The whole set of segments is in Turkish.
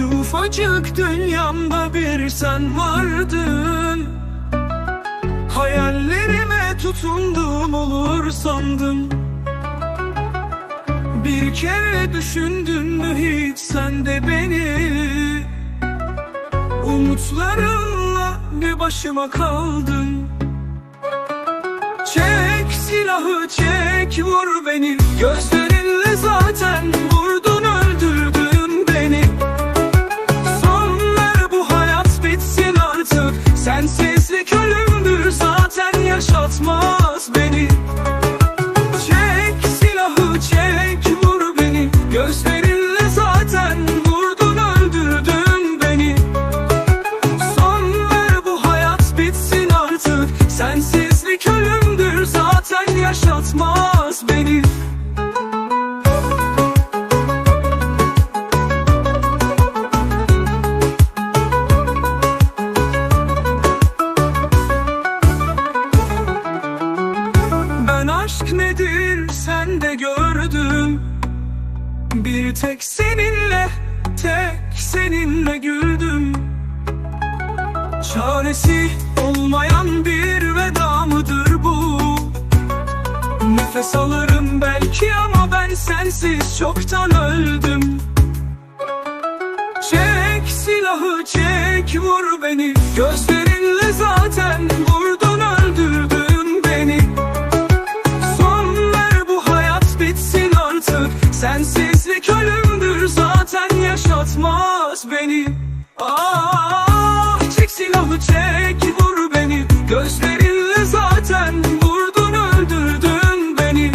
ufacık dünyamda bir sen vardın. Hayallerime tutundum olur sandım. Bir kere düşündün mü hiç sen de beni? Umutlarımla bir başıma kaldım Çek silahı çek vur beni. Gözlerinle zaten aşk nedir? Sen de gördüm Bir tek seninle, tek seninle güldüm. Çaresi olmayan bir veda mıdır bu? Nefes alırım belki ama ben sensiz çoktan öldüm. Çek silahı çek vur beni. Gözlerinle zaten vurdun Sensizlik ölümdür zaten yaşatmaz beni. Ah çek silahı çek vur beni. Gözlerinle zaten vurdun öldürdün beni.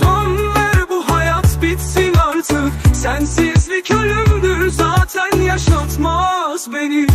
Son ver bu hayat bitsin artık. Sensizlik ölümdür zaten yaşatmaz beni